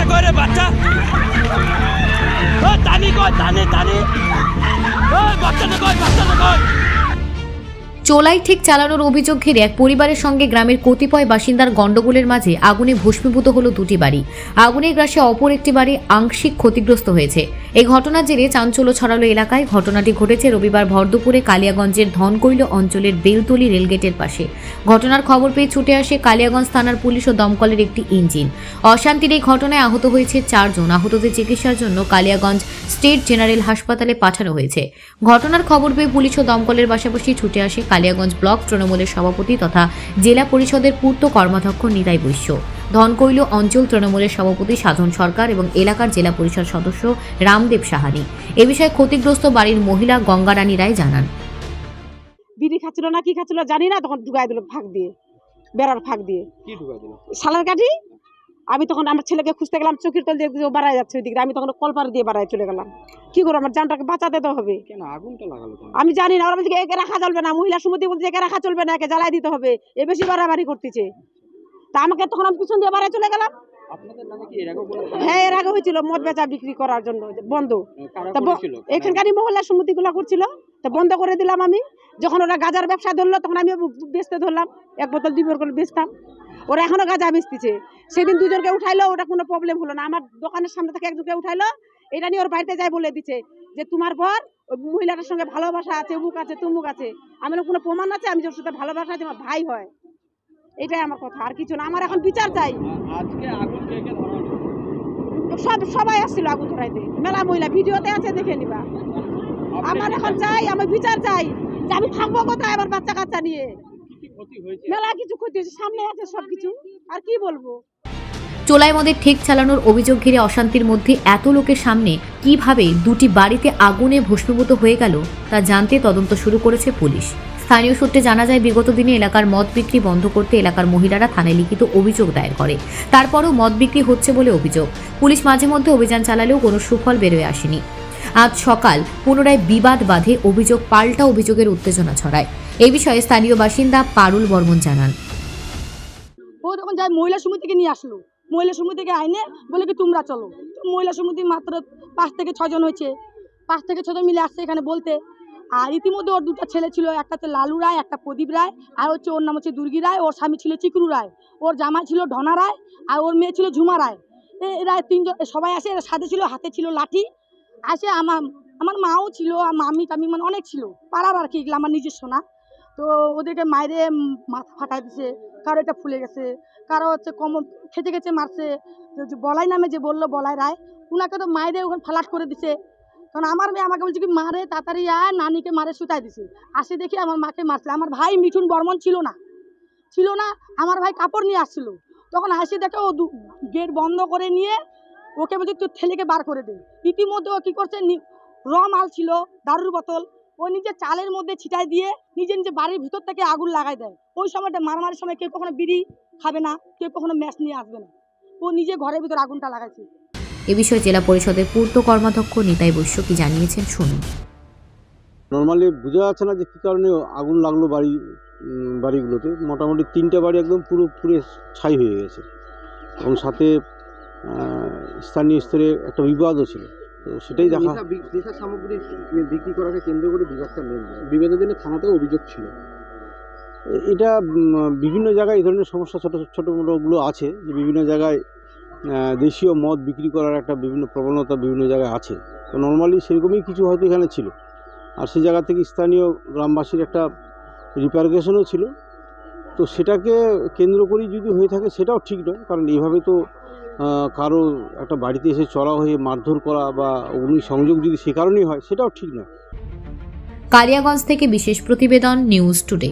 বাচ্চা করে বাচ্চা? টানি কই টানি টানি বাচ্চাটা কই বাচ্চাটা কই? চোলাই ঠিক চালানোর অভিযোগ ঘিরে এক পরিবারের সঙ্গে গ্রামের কতিপয় বাসিন্দার গণ্ডগোলের মাঝে আগুনে ভস্মীভূত হলো দুটি বাড়ি। আগুনের গ্রাসে অপর একটি বাড়ি আংশিক ক্ষতিগ্রস্ত হয়েছে। এই ঘটনার জেরে চাঞ্চল্য ছড়ালো এলাকায়। ঘটনাটি ঘটেছে রবিবার ভরদুপুরে কালিয়াগঞ্জের ধনকৈল অঞ্চলের বেলতলি রেলগেটের পাশে। ঘটনার খবর পেয়ে ছুটে আসে কালিয়াগঞ্জ থানার পুলিশ ও দমকলের একটি ইঞ্জিন। অশান্তির এই ঘটনায় আহত হয়েছে চারজন। আহতদের চিকিৎসার জন্য কালিয়াগঞ্জ স্টেট জেনারেল হাসপাতালে পাঠানো হয়েছে। ঘটনার খবর পেয়ে পুলিশ ও দমকলের পাশাপাশি ছুটে আসে কালিয়াগঞ্জ ব্লক তৃণমূলের সভাপতি তথা জেলা পরিষদের পূর্ত কর্মাধ্যক্ষ নিতাই বৈশ্য। ধনকৈল অঞ্চল তৃণমূলের সভাপতি সাধন সরকার এবং এলাকার জেলা পরিষদ সদস্য রামদেব সাহানি। এ বিষয়ে ক্ষতিগ্রস্ত বাড়ির মহিলা গঙ্গারানী রায় জানান। বিড়ি খাচ্ছিল না কি খাচ্ছিল জানি না তখন ঢুকাই দিল ফাঁক দিয়ে বেড়ার ফাঁক দিয়ে। কি ঢুকাই দিল? সালার কাঠি আমি তখন আমার ছেলেকে খুঁজতে গেলাম চোখের তল দিয়ে বাড়াই বাড়ায় যাচ্ছে ওইদিকে। আমি তখন কলপার দিয়ে বাড়ায় চলে গেলাম। কি করব আমার জানটাকে বাঁচাতে তো হবে। কেন আগুনটা লাগালো আমি জানি না ওরা বলছে একে রাখা চলবে না। মহিলা সমিতি বলছে একে রাখা চলবে না একে জ্বালাই দিতে হবে। এ বেশি বাড়াবাড়ি করতেছে। তা আমাকে তখন আমি পিছন দিয়ে বাড়ায় চলে গেলাম। হ্যাঁ এর আগে হয়েছিল মদ বেচা বিক্রি করার জন্য বন্ধ। এখানকারই মহল্লা সমিতিগুলো করছিল। তা বন্ধ করে দিলাম আমি। যখন ওরা গাজার ব্যবসা ধরলো তখন আমি বেচতে ধরলাম। এক বোতল দুই বোতল বেচতাম। ওরা এখনও গাঁজা বেচতেছে। সেদিন দুজনকে উঠাইলো ওটা কোনো প্রবলেম হলো না। আমার দোকানের সামনে থেকে একজনকে উঠাইলো। এটা নিয়ে ওর বাড়িতে যাই বলে দিচ্ছে যে তোমার পর ওই মহিলাটার সঙ্গে ভালোবাসা আছে উমুক আছে তুমুক আছে। আমি কোনো প্রমাণ আছে? আমি যে ওর সাথে ভালোবাসা আছে আমার ভাই হয়। এটাই আমার কথা আর কিছু না। আমার এখন বিচার চাই। আজকে আগুন কে কে ধরালো? সব সবাই আসছিল আগুন ধরাইতে। মেলা মহিলা ভিডিওতে আছে দেখে নিবা। আমার এখন চাই আমি বিচার চাই যে আমি থাকব কোথায় আমার বাচ্চা কাচ্চা নিয়ে? কি কি ক্ষতি হয়েছে? মেলা কিছু ক্ষতি হয়েছে সামনে আছে সবকিছু। আর কি বলব? চোলাই মদের ঠেক চালানোর অভিযোগ ঘিরে অশান্তির মধ্যে এত লোকের সামনে কীভাবে দুটি বাড়িতে আগুনে ভস্মীভূত হয়ে গেল তা জানতে তদন্ত শুরু করেছে পুলিশ। স্থানীয় সূত্রে জানা যায়, বিগত দিনে এলাকার মদ বিক্রি বন্ধ করতে এলাকার মহিলারা থানায় লিখিত অভিযোগ দায়ের করে। তারপরও মদ বিক্রি হচ্ছে বলে অভিযোগ। পুলিশ মাঝে মধ্যে অভিযান চালালেও কোনো সুফল বেরোয় আসেনি। আজ সকাল পুনরায় বিবাদ বাঁধে, অভিযোগ পাল্টা অভিযোগের উত্তেজনা ছড়ায়। এই বিষয়ে স্থানীয় বাসিন্দা পারুল বর্মন জানান। ও তখন যাই মহিলা সমিতিকে নিয়ে আসলো। মহিলা সমিতিকে আইনে বলে কি, তোমরা চলো। মহিলা সমিতি মাত্র পাঁচ থেকে ছজন হয়েছে। পাঁচ থেকে ছজন মিলে আসছে এখানে বলতে। আর ইতিমধ্যে ওর দুটো ছেলে ছিল একটা হচ্ছে লালু রায়, একটা প্রদীপ রায়, আর হচ্ছে ওর নাম হচ্ছে দুর্গি রায়, ওর স্বামী ছিল চিকরু রায়, ওর জামাই ছিল ঢনা রায়, আর ওর মেয়ে ছিল ঝুমা রায়। এরা তিনজন, সবাই আসে, এরা সাথে ছিল, হাতে ছিল লাঠি, আসে আমার আমার মাও ছিল, আর মামি টামি মানে অনেক ছিল, পাড়ার আর কি, এগুলো আমার নিজস্ব না। তো ওদেরকে মায়েরে মাথা ফাটাই দিছে, কারও এটা ফুলে গেছে, কারও হচ্ছে কম খেতে খেতে মারছে বলাই নামে যে বলল বলাই রায়, উনাকে তো মায়েরে ওখানে ফালাট করে দিছে। কারণ আমার মেয়ে আমাকে বলছে কি মারে তাড়াতাড়ি আয়, নানিকে মারে সুতাই দিছে। আসে দেখি আমার মাকে মারছে। আমার ভাই মিঠুন বর্মন ছিল না ছিল না, আমার ভাই কাপড় নিয়ে আসছিল। তখন আসে দেখে ও গেট বন্ধ করে নিয়ে ওকে বলছে তুই ছেলেকে বার করে দে। ইতিমধ্যে ও কী করছে র মাল ছিল, দারুর বোতল, ও নিজে চালের মধ্যে ছিটাই দিয়ে নিজে নিজে বাড়ির ভিতর থেকে আগুন লাগাই দেয়। ওই সময়টা মারামারির সময় কেউ কখনো বিড়ি খাবে না, কেউ কখনো ম্যাচ নিয়ে আসবে না। ও নিজে ঘরের ভিতর আগুনটা লাগাইছে। এ বিষয়ে জেলা পরিষদের পূর্ত কর্মাধ্যক্ষ নিতাই বৈশ্য কি জানিয়েছেন শুনুন। নর্মালি বোঝা যাচ্ছে না যে কী কারণে আগুন লাগল বাড়ি বাড়িগুলোতে। মোটামুটি তিনটে বাড়ি একদম পুরো পুরো ছাই হয়ে গেছে। এবং সাথে স্থানীয় স্তরে একটা বিবাদও ছিল। তো সেটাই দেখা নেশা সামগ্রী বিক্রি করাকে কেন্দ্র করে বিবাদটা মেন বিবাদের জন্য থানাতেও অভিযোগ ছিল। এটা বিভিন্ন জায়গায় এই ধরনের সমস্যা ছোটো ছোটো মোটোগুলো আছে। যে বিভিন্ন জায়গায় দেশীয় মদ বিক্রি করার একটা বিভিন্ন প্রবণতা বিভিন্ন জায়গায় আছে। তো নর্মালি সেরকমই কিছু হয়তো এখানে ছিল। আর সেই জায়গা থেকে স্থানীয় গ্রামবাসীর একটা রিপারকেশনও ছিল। তো সেটাকে কেন্দ্র করেই যদি হয়ে থাকে সেটাও ঠিক নয়। কারণ এইভাবে তো কারও একটা বাড়িতে এসে চড়া হয়ে মারধর করা বা অগ্নি সংযোগ যদি সে কারণেই হয়, সেটাও ঠিক নয়। কালিয়াগঞ্জ থেকে বিশেষ প্রতিবেদন নিউজ টুডে।